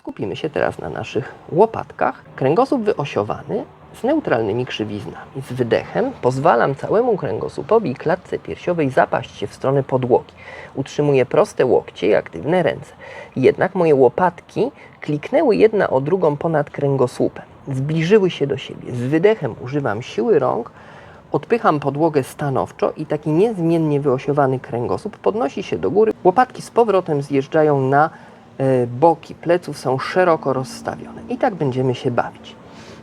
Skupimy się teraz na naszych łopatkach. Kręgosłup wyosiowany z neutralnymi krzywiznami. Z wydechem pozwalam całemu kręgosłupowi i klatce piersiowej zapaść się w stronę podłogi. Utrzymuję proste łokcie i aktywne ręce. Jednak moje łopatki kliknęły jedna o drugą ponad kręgosłupem. Zbliżyły się do siebie. Z wydechem używam siły rąk, Odpycham podłogę stanowczo i taki niezmiennie wyosiowany kręgosłup podnosi się do góry. Łopatki z powrotem zjeżdżają na boki pleców, są szeroko rozstawione. I tak będziemy się bawić.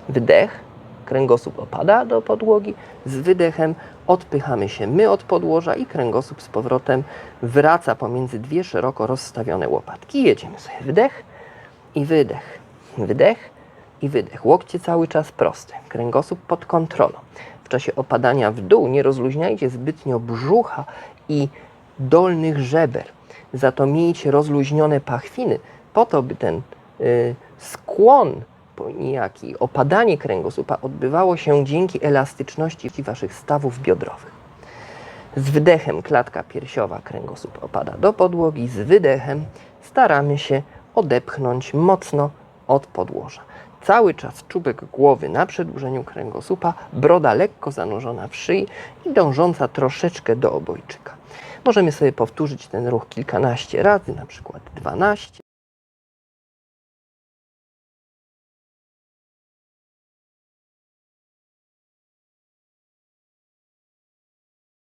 Wdech, kręgosłup opada do podłogi, z wydechem odpychamy się my od podłoża i kręgosłup z powrotem wraca pomiędzy dwie szeroko rozstawione łopatki. Jedziemy sobie wdech i wydech. Wydech i wydech. Łokcie cały czas proste, kręgosłup pod kontrolą. W czasie opadania w dół nie rozluźniajcie zbytnio brzucha i dolnych żeber. Za to miejcie rozluźnione pachwiny, po to, by ten y, skłon niejaki, opadanie kręgosłupa odbywało się dzięki elastyczności waszych stawów biodrowych. Z wydechem klatka piersiowa, kręgosłup opada do podłogi, z wydechem staramy się odepchnąć mocno od podłoża. Cały czas czubek głowy na przedłużeniu kręgosłupa, broda lekko zanurzona w szyi i dążąca troszeczkę do obojczyka. Możemy sobie powtórzyć ten ruch kilkanaście razy, na przykład 12.